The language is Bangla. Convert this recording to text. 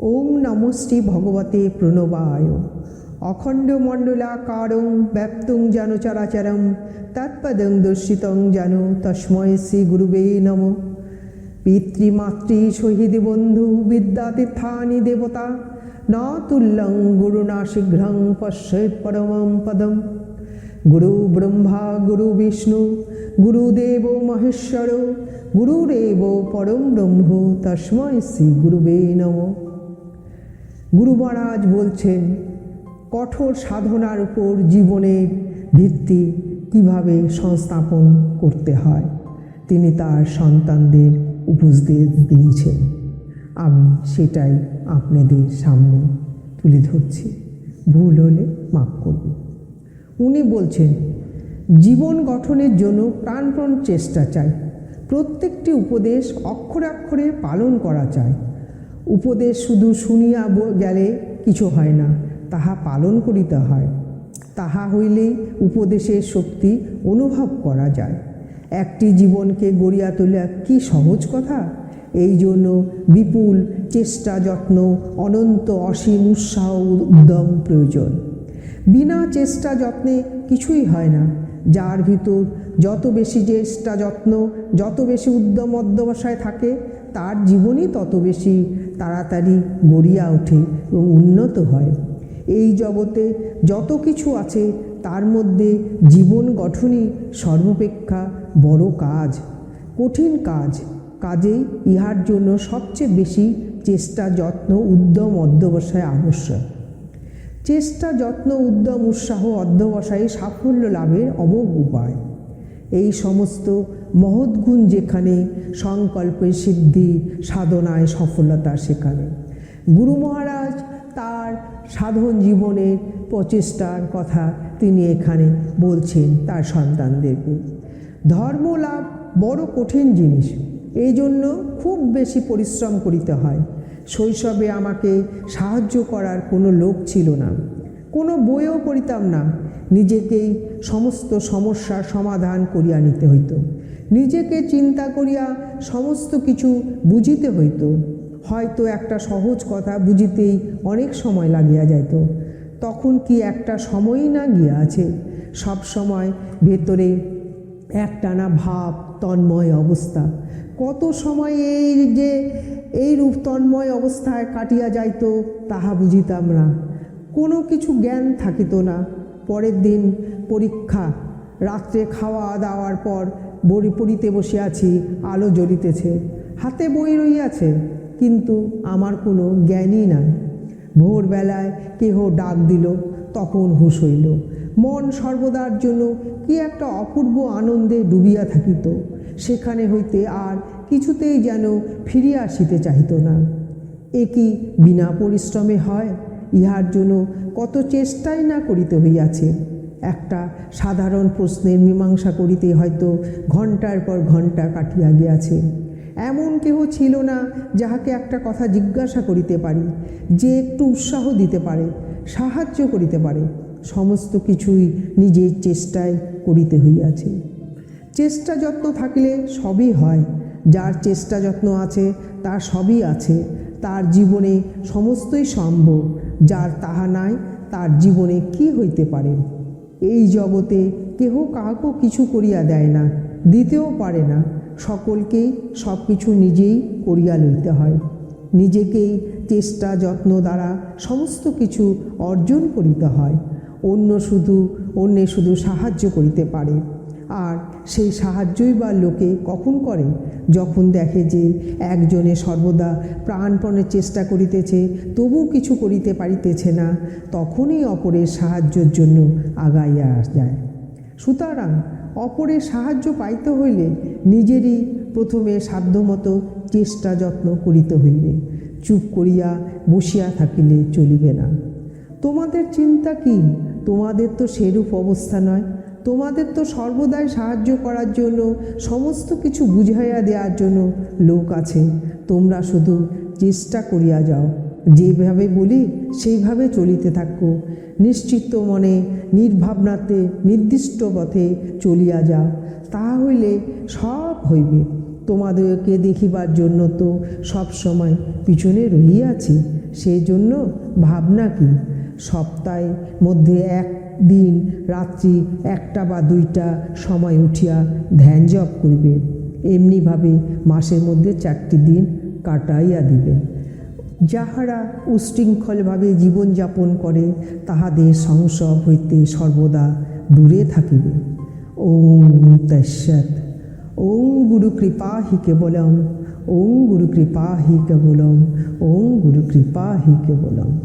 ওম নম শ্রী ভগবতে প্রণবায়। অখণ্ড মণ্ডলাকারং ব্যাপ্তং যেন চরাচরম তৎপদং দর্শিতং যেন তস্ময় শ্রী গুরুবে নম। পিতৃমাতৃ শহীদ বন্ধু বিদ্যাতীর্থানি দেবতা, ন তুল্যং গুরুণা শীঘ্রং পশ্যেৎ পরমং পদম। গুরু ব্রহ্মা, গুরু বিষ্ণু গুরুদেব মহেশ্বর গুরুরেব পরম ব্রহ্ম তস্ময় শ্রী গুরুবে নমঃ। গুরু মহারাজ বলছেন, কঠোর সাধনার উপর জীবনের ভিত্তি কীভাবে সংস্থাপন করতে হয়, তিনি তার সন্তানদের উপদেশ দিয়েছেন। আমি সেটাই আপনাদের সামনে তুলে ধরছি। ভুল হলে মাফ করবেন। উনি বলছেন, জীবন গঠনের জন্য প্রাণপণ চেষ্টা চাই। প্রত্যেকটি উপদেশ অক্ষরে অক্ষরে পালন করা চাই। উপদেশ শুধু শুনিয়া গেলে কিছু হয় না। তাহা পালন করিতে হয়। তাহা হইলেই উপদেশের শক্তি অনুভব করা যায়। একটি জীবনকে গড়িয়া তোলা কি সহজ কথা? এই জন্য বিপুল চেষ্টা, যত্ন, অনন্ত অসীম উৎসাহ, উদ্যম প্রয়োজন। বিনা চেষ্টা যত্নে কিছুই হয় না। যার ভিতর যত বেশি চেষ্টা, যত্ন, যত বেশি উদ্যম, অধ্যবসায় থাকে তার জীবনই তত বেশি তাড়াতাড়ি গড়িয়া ওঠে এবং উন্নত হয়। এই জগতে যত কিছু আছে, তার মধ্যে জীবন গঠনই সর্বাপেক্ষা বড় কাজ। কঠিন কাজ, কাজেই ইহার জন্য সবচেয়ে বেশি চেষ্টা, যত্ন, উদ্যম অধ্যবসায় আবশ্যক। চেষ্টা, যত্ন, উদ্যম, উৎসাহ অধ্যবসায় সাফল্য লাভের অমোঘ উপায়। এই সমস্ত মহৎ গুণ যেখানে সংকল্পের সিদ্ধি, সাধনায় সফলতা সেখানে। গুরু মহারাজ তার সাধন জীবনের প্রচেষ্টার কথা তিনি এখানে বলছেন তার সন্তানদেরকে। ধর্ম লাভ বড় কঠিন জিনিস, এই জন্য খুব বেশি পরিশ্রম করিতে হয়। শৈশবে আমাকে সাহায্য করার কোনো লোক ছিল না, কোনো বইও করিতাম না। নিজেকেই সমস্ত সমস্যার সমাধান করিয়া নিতে হইত। নিজেকে চিন্তা করিয়া সমস্ত কিছু বুঝিতে হইত। হয়তো একটা সহজ কথা বুঝিতেই অনেক সময় লাগিয়া যাইত। তখন কি একটা সময়ই না গিয়া আছে। সব সময় ভেতরে একটানা ভাব, তন্ময় অবস্থা। কত সময় এই যে, এই রূপ তন্ময় অবস্থায় কাটিয়া যাইত তাহা বুঝিতাম না। কোনো কিছু জ্ঞান থাকিত না। পরের দিন পরীক্ষা, রাত্রে খাওয়া দাওয়ার পর বড়ি পড়িতে বসে আছি, আলো জ্বলিতেছে। হাতে বই রইয়াছে, কিন্তু আমার কোনো জ্ঞানই নাই। ভোরবেলায় কেহ ডাক দিল, তখন হুঁশ হইল, মন সর্বদার জন্য কি একটা অপূর্ব আনন্দে ডুবিয়া থাকিত। সেখানে হইতে আর কিছুতেই যেন ফিরিয়া আসিতে চাহিত না। এ কি বিনা পরিশ্রমে হয়? ইহার জন্য কত চেষ্টাই না করিতে হইয়াছে। একটা সাধারণ প্রশ্নের মীমাংসা করিতে হয়তো ঘণ্টার পর ঘণ্টা কাটিয়া গিয়াছে। এমন কেহ ছিল না যাহাকে একটা কথা জিজ্ঞাসা করিতে পারি, যে একটু উৎসাহ দিতে পারে, সাহায্য করিতে পারে, সমস্ত কিছুই নিজের চেষ্টায় করিতে হইয়াছে। চেষ্টা যত্ন থাকলে সবই হয়, যার চেষ্টা যত্ন আছে, তার সবই আছে, তার জীবনে সমস্তই সম্ভব, যার তাহা নাই, তার জীবনে কি হইতে পারে? এই জগতে কেহ কাহাকেও কিছু করিয়া দেয় না, দিতেও পারে না। সকলকেই সব কিছু নিজেই করিয়া লইতে হয়। নিজেকেই চেষ্টা, যত্ন দ্বারা সমস্ত কিছু অর্জন করিতে হয়। অন্য শুধু, অন্যে শুধু সাহায্য করিতে পারে। আর সেই সাহায্যই বা লোকে কখন করে? যখন দেখে যে একজনে সর্বদা প্রাণপণের চেষ্টা করিতেছে তবু কিছু করিতে পারিতেছে না, তখনই অপরের সাহায্যের জন্য আগাইয়া যায়। সুতরাং অপরের সাহায্য পাইতে হইলে নিজেরই প্রথমে সাধ্যমতো চেষ্টা যত্ন করিতে হইবে। চুপ করিয়া বসিয়া থাকিলে চলিবে না। তোমাদের চিন্তা কি? তোমাদের তো সেরূপ অবস্থা নয়। তোমাদের তো সর্বদাই সাহায্য করার জন্য, সমস্ত কিছু বুঝাইয়া দেওয়ার জন্য লোক আছে। তোমরা শুধু চেষ্টা করিয়া যাও। যেভাবে বলি, সেইভাবে চলিতে থাকো। নিশ্চিত মনে, নির্ভাবনাতে, নির্দিষ্ট পথে চলিয়া যাও। তাহা হইলে সব হইবে। তোমাদেরকে দেখিবার জন্য তো সব সময় পিছনে রহিয়াছি। সেই জন্য ভাবনা কি? সপ্তাহে মধ্যে এক দিন রাত্রি একটা বা দুইটা সময় উঠিয়া ধ্যান জপ করিবে। এমনিভাবে মাসের মধ্যে চারটি দিন কাটাইয়া দিবে। যাহারা উশৃঙ্খলভাবে জীবনযাপন করে, তাহাদের সংসব হইতে সর্বদা দূরে থাকিবে। ওম তস্যৎ ওম গুরু কৃপা হি কেবলম। ওম গুরু কৃপা হি কেবলম। ওম গুরু কৃপা হি কেবলম।